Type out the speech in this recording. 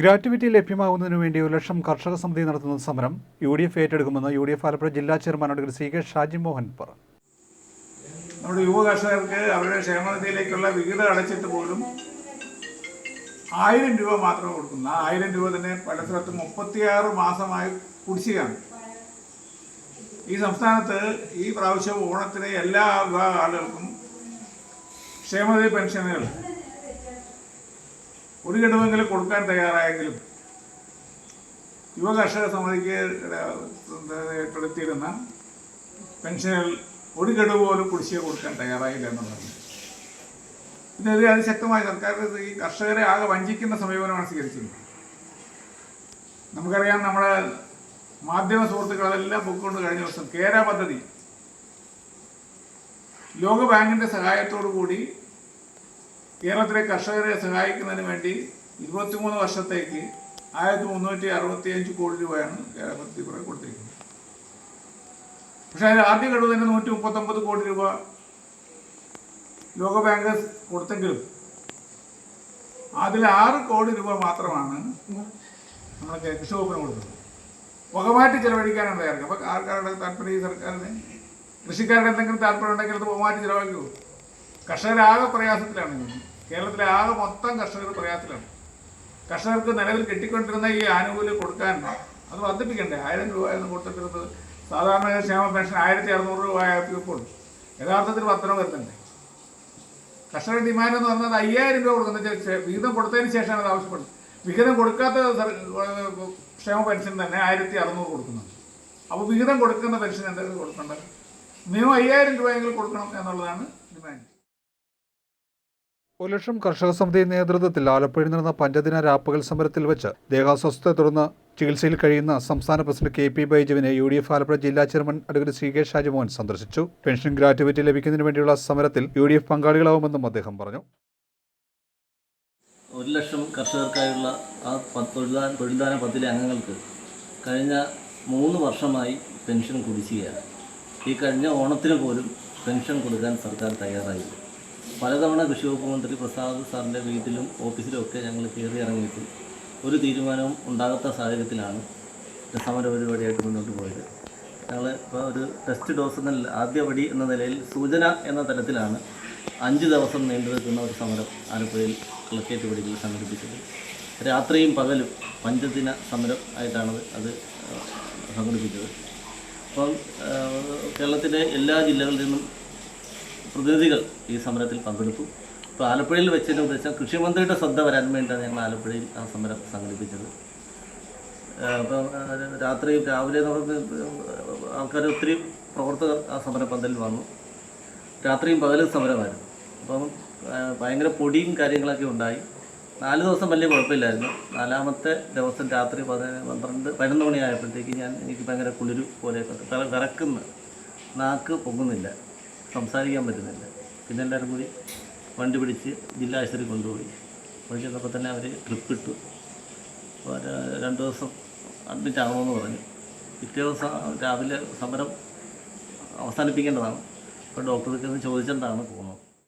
Gratuity ലഭ്യമാകുന്നതിനു വേണ്ടി ഒരു ലക്ഷം കർഷക സമിതി നടത്തുന്ന സമരം യു ഡി എഫ് ഏറ്റെടുക്കുമെന്ന് യു ഡി എഫ് ആലപ്പുഴ ജില്ലാ chairman advocate C K Shaji Mohan പറഞ്ഞു. നമ്മുടെ യുവ കർഷകർക്ക് അവരുടെ ക്ഷേമനിധിയിലേക്കുള്ള വിഹിതം അടച്ചിട്ട് പോലും ആയിരം രൂപ മാത്രമേ കൊടുക്കുന്ന ആയിരം രൂപ തന്നെ പല സ്ഥലത്തും മുപ്പത്തിയാറ് മാസമായി കുടിശ്ശികയാണ്. ഈ സംസ്ഥാനത്ത് ഈ പ്രാവശ്യം ഓണത്തിന് എല്ലാ വിഭാഗ ആളുകൾക്കും ക്ഷേമനിധി പെൻഷനുകൾ ഒരു ഘടകമെങ്കിലും കൊടുക്കാൻ തയ്യാറായെങ്കിലും യുവ കർഷക സമിതിക്ക് ഏർപ്പെടുത്തിയിരുന്ന പെൻഷനിൽ ഒരു ഘടക പോലും കുടിശ്ശിക കൊടുക്കാൻ തയ്യാറായില്ല എന്നുള്ളതാണ്. ഇതിനെതിരെ അതിശക്തമായി സർക്കാർ ഈ കർഷകരെ ആകെ വഞ്ചിക്കുന്ന സമീപനമാണ് സ്വീകരിച്ചിരുന്നത്. നമുക്കറിയാം നമ്മുടെ മാധ്യമ സുഹൃത്തുക്കൾ അതെല്ലാം പൊക്കൊണ്ട് കഴിഞ്ഞ ദിവസം കേര പദ്ധതി ലോക ബാങ്കിന്റെ സഹായത്തോടു കൂടി കേരളത്തിലെ കർഷകരെ സഹായിക്കുന്നതിന് വേണ്ടി ഇരുപത്തിമൂന്ന് വർഷത്തേക്ക് ആയിരത്തി മുന്നൂറ്റി അറുപത്തി അഞ്ച് കോടി രൂപയാണ് കേരളത്തിൽ കൊടുത്തിരിക്കുന്നത്. പക്ഷേ അതിൽ ആദ്യ ഗഡു തന്നെ നൂറ്റി മുപ്പത്തൊമ്പത് കോടി രൂപ ലോകബാങ്ക് കൊടുത്തെങ്കിലും അതിൽ ആറ് കോടി രൂപ മാത്രമാണ് നമ്മൾ കൃഷി വകുപ്പിന് കൊടുത്തത്. പുകമാറ്റി ചെലവഴിക്കാനാണ് തയ്യാറ് അപ്പോൾ ആൾക്കാരുടെ താല്പര്യം ഈ സർക്കാരിന്? കൃഷിക്കാരുടെ എന്തെങ്കിലും താല്പര്യം ഉണ്ടെങ്കിൽ അത് പുകമാറ്റി ചെലവാക്കൂ കർഷകരാകെ പ്രയാസത്തിലാണ്. കേരളത്തിലെ ആകെ മൊത്തം കർഷകർ പ്രയാസത്തിലാണ്. കർഷകർക്ക് നിലവിൽ കിട്ടിക്കൊണ്ടിരുന്ന ഈ ആനുകൂല്യം കൊടുക്കാൻ അത് വർദ്ധിപ്പിക്കണ്ടേ? ആയിരം രൂപ എന്ന് കൊടുത്തിട്ടിരുന്നത് സാധാരണ ക്ഷേമ പെൻഷൻ ആയിരത്തി അറുന്നൂറ് രൂപ ആയപ്പോൾ യഥാർത്ഥത്തിൽ പത്രം വരുന്നുണ്ട്. കർഷക ഡിമാൻഡ് എന്ന് പറഞ്ഞത് അയ്യായിരം രൂപ കൊടുക്കുന്ന വിഹിതം കൊടുത്തതിന് ശേഷമാണ് അത് ആവശ്യപ്പെടുന്നത് വിഹിതം കൊടുക്കാത്ത ക്ഷേമ പെൻഷൻ തന്നെ ആയിരത്തി അറുന്നൂറ് കൊടുക്കുന്നുണ്ട്. അപ്പോൾ വിഹിതം കൊടുക്കുന്ന പെൻഷൻ എന്തെങ്കിലും കൊടുക്കേണ്ടത് നിയമം അയ്യായിരം രൂപയെങ്കിലും കൊടുക്കണം എന്നുള്ളതാണ് ഡിമാൻഡ്. ഒരു ലക്ഷം കർഷക സമിതി നേതൃത്വത്തിൽ ആലപ്പുഴയിൽ നടന്ന പഞ്ചദിന രാപ്പകൽ സമരത്തിൽ വെച്ച് ദേഹാസ്വസ്ഥത്തെ തുടർന്ന് ചികിത്സയിൽ കഴിയുന്ന സംസ്ഥാന പ്രസിഡന്റ് കെ പി ബൈജുവിനെ യു ഡി എഫ് ആലപ്പുഴ ജില്ലാ chairman advocate C K Shajimohan സന്ദർശിച്ചു. പെൻഷൻ ഗ്രാറ്റുവിറ്റി ലഭിക്കുന്നതിന് വേണ്ടിയുള്ള സമരത്തിൽ യു ഡി എഫ് പങ്കാളികളാവുമെന്നും അദ്ദേഹം പറഞ്ഞു. ഒരു ലക്ഷം കർഷകർക്കായുള്ള ആ തൊഴിലാ തൊഴിൽദാന പദ്ധതി അംഗങ്ങൾക്ക് കഴിഞ്ഞ മൂന്ന് വർഷമായി പെൻഷൻ കുടിശ്ശികയാണ്. ഈ കഴിഞ്ഞ ഓണത്തിന് പോലും പെൻഷൻ കൊടുക്കാൻ സർക്കാർ തയ്യാറായില്ല. പലതവണ കൃഷി വകുപ്പ് മന്ത്രി പ്രസാദ് സാറിന്റെ വീട്ടിലും ഓഫീസിലും ഒക്കെ ഞങ്ങൾ കയറി ഇറങ്ങിയിട്ട് ഒരു തീരുമാനവും ഉണ്ടാകാത്ത സാഹചര്യത്തിലാണ് സമര പരിപാടിയായിട്ട് മുന്നോട്ട് പോയത്. ഞങ്ങൾ ഇപ്പോൾ ഒരു ടെസ്റ്റ് ഡോസ് എന്ന ആദ്യപടി എന്ന നിലയിൽ സൂചന എന്ന തരത്തിലാണ് അഞ്ച് ദിവസം നീണ്ടു നിൽക്കുന്ന ഒരു സമരം ആലപ്പുഴയിൽ കളക്ടറേറ്റ് പടികളിൽ സംഘടിപ്പിച്ചത്. രാത്രിയും പകലും പഞ്ചദിന സമരം ആയിട്ടാണ് അത് സംഘടിപ്പിച്ചത്. അപ്പം കേരളത്തിലെ എല്ലാ ജില്ലകളിൽ നിന്നും പ്രതിനിധികൾ ഈ സമരത്തിൽ പങ്കെടുത്തു. ഇപ്പോൾ ആലപ്പുഴയിൽ വെച്ചതിന് ഉദ്ദേശം കൃഷിമന്ത്രിയുടെ ശ്രദ്ധ വരാൻ വേണ്ടിയാണ് ഞങ്ങൾ ആലപ്പുഴയിൽ ആ സമരം സംഘടിപ്പിച്ചത്. അപ്പം രാത്രി രാവിലെ നമുക്ക് ആൾക്കാർ ഒത്തിരി പ്രവർത്തകർ ആ സമര പന്തലിൽ വന്നു. രാത്രിയും പകലും സമരമായിരുന്നു. അപ്പം ഭയങ്കര പൊടിയും കാര്യങ്ങളൊക്കെ ഉണ്ടായി. നാല് ദിവസം വലിയ കുഴപ്പമില്ലായിരുന്നു. നാലാമത്തെ ദിവസം രാത്രി പതിന പന്ത്രണ്ട് പതിനൊന്ന് മണിയായപ്പോഴത്തേക്ക് ഞാൻ എനിക്ക് ഭയങ്കര കുളിരു പോലെയൊക്കെ തല വിറക്കുന്ന നാക്ക് പൊങ്ങുന്നില്ല. സംസാരിക്കാൻ പറ്റുന്നില്ല. പിന്നെ എല്ലാവരും കൂടി വണ്ടി പിടിച്ച് ജില്ലാ ആശുപത്രി കൊണ്ടുപോയി. പോയി ചെന്നപ്പോൾ തന്നെ അവർ ട്രിപ്പ് ഇട്ടു. രണ്ട് ദിവസം അഡ്മിറ്റ് ആകണമെന്ന് പറഞ്ഞു. പിറ്റേ ദിവസം രാവിലെ സമരം അവസാനിപ്പിക്കേണ്ടതാണ്. അപ്പോൾ ഡോക്ടർക്ക് ഒന്ന് ചോദിച്ചിട്ടാണ് പോകുന്നത്